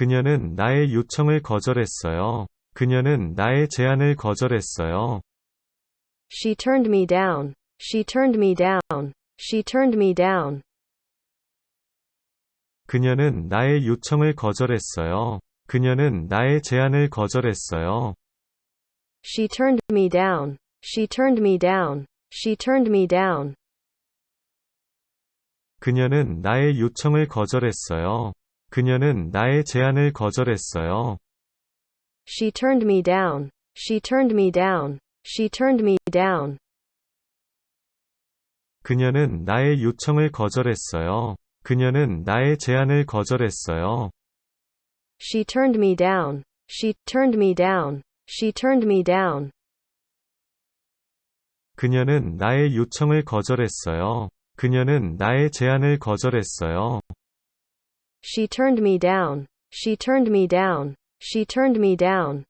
그녀는 나의 요청을 거절했어요. 그녀는 나의 제안을 거절했어요. She turned me down. She turned me down. She turned me down. 그녀는 나의 요청을 거절했어요. 그녀는 나의 제안을 거절했어요. She turned me down. She turned me down. She turned me down. 그녀는 나의 요청을 거절했어요. 그녀는 나의 제안을 거절했어요. She turned me down. She turned me down. She turned me down. 그녀는 나의 요청을 거절했어요. 그녀는 나의 제안을 거절했어요. She turned me down. She turned me down. She turned me down. 그녀는 나의 요청을 거절했어요. 그녀는 나의 제안을 거절했어요. She turned me down. She turned me down. She turned me down.